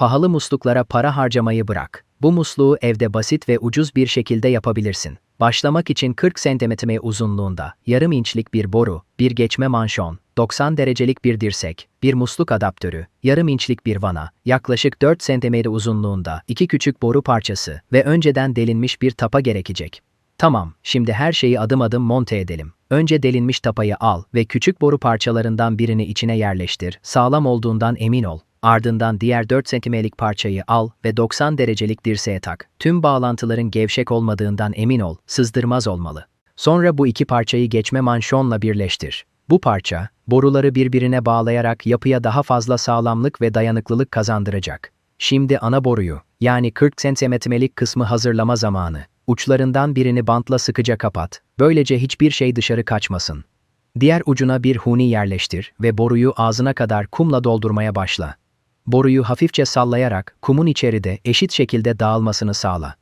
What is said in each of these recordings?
Pahalı musluklara para harcamayı bırak. Bu musluğu evde basit ve ucuz bir şekilde yapabilirsin. Başlamak için 40 cm uzunluğunda, yarım inçlik bir boru, bir geçme manşon, 90 derecelik bir dirsek, bir musluk adaptörü, yarım inçlik bir vana, yaklaşık 4 cm uzunluğunda iki küçük boru parçası ve önceden delinmiş bir tapa gerekecek. Tamam, şimdi her şeyi adım adım monte edelim. Önce delinmiş tapayı al ve küçük boru parçalarından birini içine yerleştir. Sağlam olduğundan emin ol. Ardından diğer 4 cm'lik parçayı al ve 90 derecelik dirseğe tak. Tüm bağlantıların gevşek olmadığından emin ol, sızdırmaz olmalı. Sonra bu iki parçayı geçme manşonla birleştir. Bu parça, boruları birbirine bağlayarak yapıya daha fazla sağlamlık ve dayanıklılık kazandıracak. Şimdi ana boruyu, yani 40 cm'lik kısmı hazırlama zamanı. Uçlarından birini bantla sıkıca kapat. Böylece hiçbir şey dışarı kaçmasın. Diğer ucuna bir huni yerleştir ve boruyu ağzına kadar kumla doldurmaya başla. Boruyu hafifçe sallayarak kumun içeride eşit şekilde dağılmasını sağla.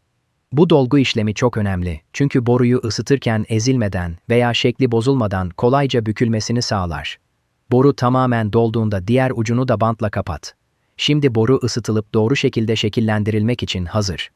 Bu dolgu işlemi çok önemli çünkü boruyu ısıtırken ezilmeden veya şekli bozulmadan kolayca bükülmesini sağlar. Boru tamamen dolduğunda diğer ucunu da bantla kapat. Şimdi boru ısıtılıp doğru şekilde şekillendirilmek için hazır.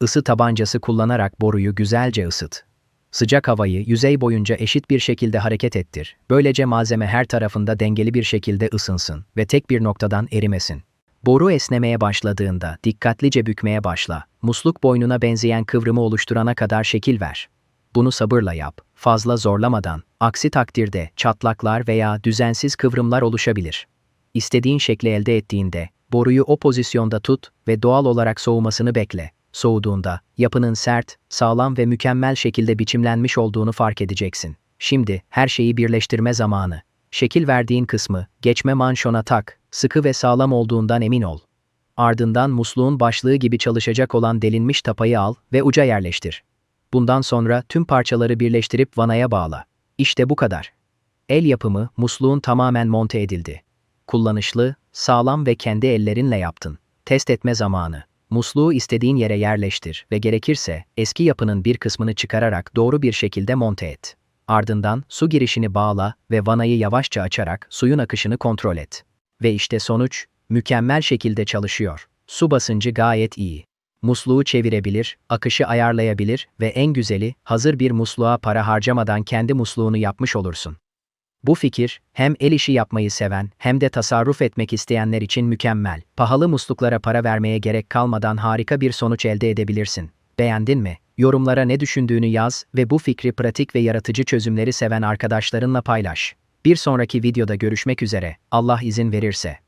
Isı tabancası kullanarak boruyu güzelce ısıt. Sıcak havayı yüzey boyunca eşit bir şekilde hareket ettir. Böylece malzeme her tarafında dengeli bir şekilde ısınsın ve tek bir noktadan erimesin. Boru esnemeye başladığında dikkatlice bükmeye başla. Musluk boynuna benzeyen kıvrımı oluşturana kadar şekil ver. Bunu sabırla yap, fazla zorlamadan. Aksi takdirde çatlaklar veya düzensiz kıvrımlar oluşabilir. İstediğin şekli elde ettiğinde boruyu o pozisyonda tut ve doğal olarak soğumasını bekle. Soğuduğunda yapının sert, sağlam ve mükemmel şekilde biçimlenmiş olduğunu fark edeceksin. Şimdi her şeyi birleştirme zamanı. Şekil verdiğin kısmı geçme manşona tak, sıkı ve sağlam olduğundan emin ol. Ardından musluğun başlığı gibi çalışacak olan delinmiş tapayı al ve uca yerleştir. Bundan sonra tüm parçaları birleştirip vanaya bağla. İşte bu kadar. El yapımı musluğun tamamen monte edildi. Kullanışlı, sağlam ve kendi ellerinle yaptın. Test etme zamanı. Musluğu istediğin yere yerleştir ve gerekirse eski yapının bir kısmını çıkararak doğru bir şekilde monte et. Ardından su girişini bağla ve vanayı yavaşça açarak suyun akışını kontrol et. Ve işte sonuç, mükemmel şekilde çalışıyor. Su basıncı gayet iyi. Musluğu çevirebilir, akışı ayarlayabilir ve en güzeli, hazır bir musluğa para harcamadan kendi musluğunu yapmış olursun. Bu fikir, hem el işi yapmayı seven hem de tasarruf etmek isteyenler için mükemmel. Pahalı musluklara para vermeye gerek kalmadan harika bir sonuç elde edebilirsin. Beğendin mi? Yorumlara ne düşündüğünü yaz ve bu fikri pratik ve yaratıcı çözümleri seven arkadaşlarınla paylaş. Bir sonraki videoda görüşmek üzere, Allah izin verirse.